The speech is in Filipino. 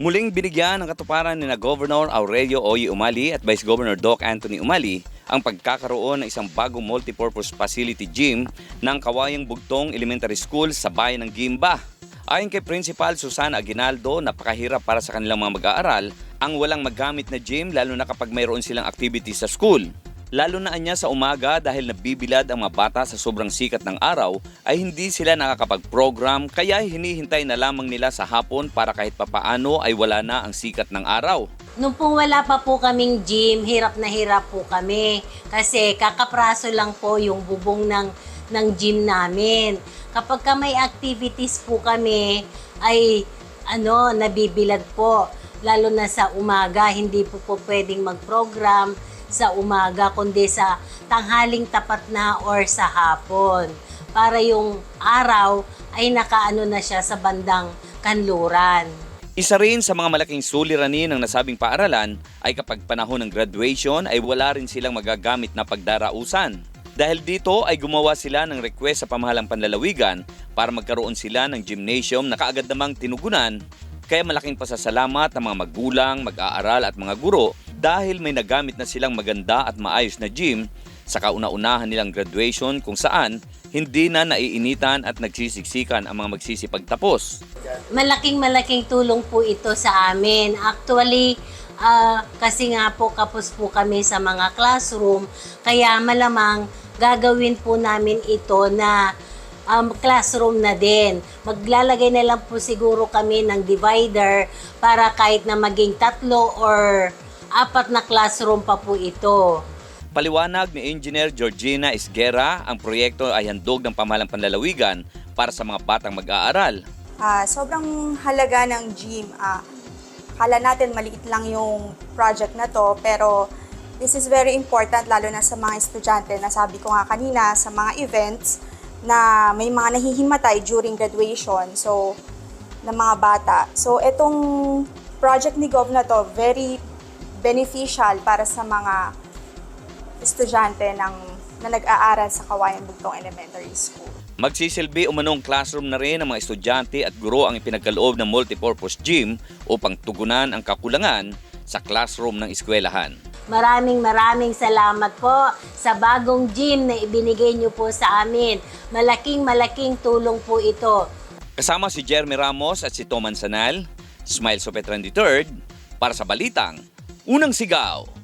Muling binigyan ng katuparan ni na Governor Aurelio Oye Umali at Vice Governor Doc Anthony Umali ang pagkakaroon ng isang bagong multipurpose facility gym ng Kawayang Bugtong Elementary School sa bayan ng Gimba. Ayon kay Principal Susana Aguinaldo, napakahirap para sa kanilang mga mag-aaral ang walang magamit na gym lalo na kapag mayroon silang activity sa school. Lalo na anya sa umaga dahil nabibilad ang mga bata sa sobrang sikat ng araw ay hindi sila nakakapag-program kaya hinihintay na lamang nila sa hapon para kahit papaano ay wala na ang sikat ng araw. Nung po wala pa po kaming gym, hirap na hirap po kami. Kasi kakapraso lang po yung bubong ng, ng gym namin. Kapag ka may activities po kami, ay ano, nabibilad po. Lalo na sa umaga, hindi po po pwedeng mag-program sa umaga, kundi sa tanghaling tapat na or sa hapon. Para yung araw ay nakaano na siya sa bandang kanluran. Isa rin sa mga malaking suliranin ng nasabing paaralan ay kapag panahon ng graduation ay wala rin silang magagamit na pagdarausan. Dahil dito ay gumawa sila ng request sa pamahalang panlalawigan para magkaroon sila ng gymnasium na kaagad namang tinugunan. Kaya malaking pasasalamat ang mga magulang, mag-aaral at mga guro dahil may nagamit na silang maganda at maayos na gym sa kauna-unahan nilang graduation kung saan hindi na naiinitan at nagsisiksikan ang mga magsisipagtapos. malaking malaking tulong po ito sa amin. Actually, ah, kasi nga po kapos po kami sa mga classroom, kaya malamang gagawin po namin ito na um, classroom na din. Maglalagay na lang po siguro kami ng divider para kahit na maging tatlo or apat na classroom pa po ito. Paliwanag ni Engineer Georgina Esguera, ang proyekto ay handog ng pamahalang panlalawigan para sa mga batang mag-aaral. Ah, sobrang halaga ng gym. Ah, kala natin maliit lang yung project na to, pero this is very important lalo na sa mga estudyante na sabi ko nga kanina sa mga events na may mga nahihimatay during graduation. So, ng mga bata. So, itong project ni Gov na to, very beneficial para sa mga estudyante ng, na nag-aaral sa Kawayan Bugtong Elementary School. Magsisilbi umanong classroom na rin ng mga estudyante at guro ang ipinagkaloob ng multipurpose gym upang tugunan ang kakulangan sa classroom ng eskwelahan. Maraming maraming salamat po sa bagong gym na ibinigay niyo po sa amin. Malaking malaking tulong po ito. Kasama si Jeremy Ramos at si Toman Sanal, Smile Sopetran III, para sa Balitang, Unang Sigaw.